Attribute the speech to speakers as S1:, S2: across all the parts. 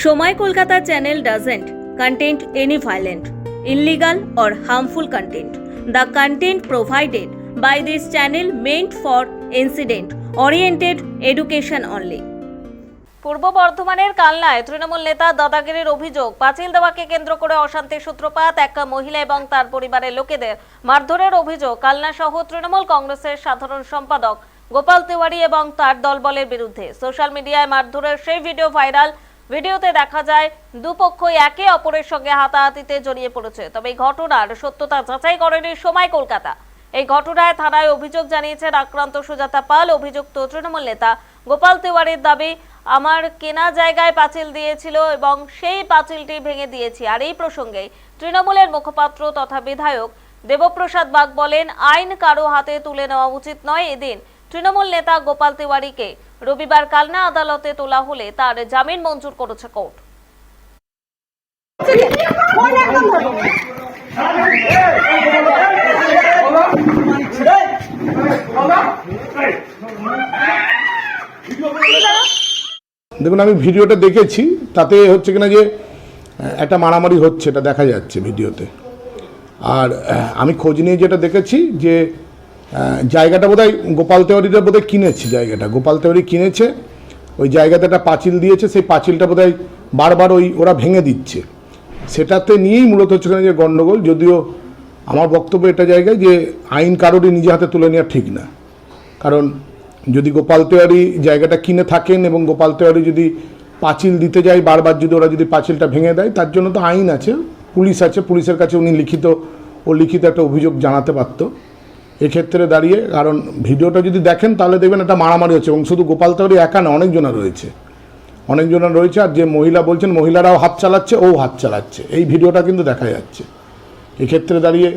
S1: Shomai Kolkata channel doesn't content any violent, illegal, or harmful content the content provided by this channel meant for incident oriented education only পূর্ব বর্ধমানের কালনায় তৃণমূল নেতা দাদাগিরির অভিযোগ পাঁচিল দেওয়াকে কেন্দ্র করে অশান্তির সূত্রপাত এক মহিলা এবং তার পরিবারের লোকেদের মারধরের অভিযোগ কালনা সহ তৃণমূল কংগ্রেসের সাধারণ সম্পাদক গোপাল তিওয়ারি এবং তার দলবলের বিরুদ্ধে। সোশ্যাল মিডিয়ায় মারধরের সেই ভিডিও ভাইরাল ভিডিওতে দেখা যায়, দুপক্ষই একে অপরের সঙ্গে হাতাহাতিতে জড়িয়ে পড়েছে। তবে এই ঘটনার সত্যতা যাচাই করেনি সময় কলকাতা। এই ঘটনায় থানায় অভিযোগ জানিয়েছেন আক্রান্ত সুজাতা পাল, অভিযুক্ত তৃণমূল নেতা গোপাল তিওয়ারির দাবি, আমার কেনা জায়গায় পাঁচিল দিয়েছিল এবং সেই পাঁচিলটি ভেঙে দিয়েছি। আর এই প্রসঙ্গে তৃণমূলের মুখপাত্র তথা বিধায়ক দেবপ্রসাদ বাগ বলেন, আইন কারও হাতে তুলে নেওয়া উচিত নয়। এদিন তৃণমূল নেতা গোপাল তিওয়ারিকে রবিবার কালনা আদালতে তোলা হলে তার জামিন মঞ্জুর করেছে কোর্ট।
S2: দেখুন, আমি ভিডিওটা দেখেছি, তাতে হচ্ছে কিনা যে, একটা মারামারি হচ্ছে, এটা দেখা যাচ্ছে ভিডিওতে। আর আমি খোঁজ নিয়ে যেটা দেখেছি যে জায়গাটা বোধহয় গোপাল তেওয়ারিটা বোধহয় কিনেছে জায়গাটা। গোপাল তেওয়ারি কিনেছে, ওই জায়গাতে একটা পাঁচিল দিয়েছে, সেই পাঁচিলটা বোধহয় বারবার ওই ওরা ভেঙে দিচ্ছে। সেটাতে নিয়েই মূলত হচ্ছে যে গণ্ডগোল যদিও আমার বক্তব্য এটা জায়গায় যে আইন কারোরই নিজে হাতে তুলে নেওয়া ঠিক না। কারণ যদি গোপাল তেওয়ারি জায়গাটা কিনে থাকেন এবং গোপাল তেওয়ারি যদি পাঁচিল দিতে যায়, বারবার যদি ওরা যদি পাঁচিলটা ভেঙে দেয়, তার জন্য তো আইন আছে, পুলিশ আছে, পুলিশের কাছে উনি লিখিত, ও লিখিত একটা অভিযোগ জানাতে পারতো। এক্ষেত্রে দাঁড়িয়ে, কারণ ভিডিওটা যদি দেখেন তাহলে দেখবেন একটা মারামারি হচ্ছে এবং শুধু গোপাল তেওয়ারি একা না, অনেকজনা রয়েছে। অনেকজনা রয়েছে আর যে মহিলা বলছেন, মহিলারাও হাত চালাচ্ছে, ও হাত চালাচ্ছে। এই ভিডিওটা কিন্তু দেখা যাচ্ছে। এক্ষেত্রে দাঁড়িয়ে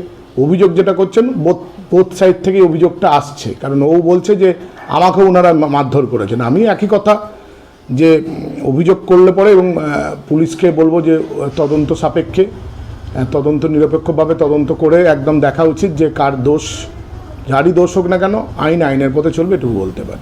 S2: অভিযোগ যেটা করছেন বোথ বোথ সাইড থেকে অভিযোগটা আসছে। কারণ ও বলছে যে, আমাকেও ওনারা মারধর করেছেন। আমি একই কথা যে, অভিযোগ করলে পরে এবং পুলিশকে বলব যে, তদন্ত সাপেক্ষে তদন্ত নিরপেক্ষভাবে তদন্ত করে একদম দেখা উচিত যে কার দোষ যারই দোষ হোক না কেন আইন আইনের পথে চলবে এটুকু বলতে পারি।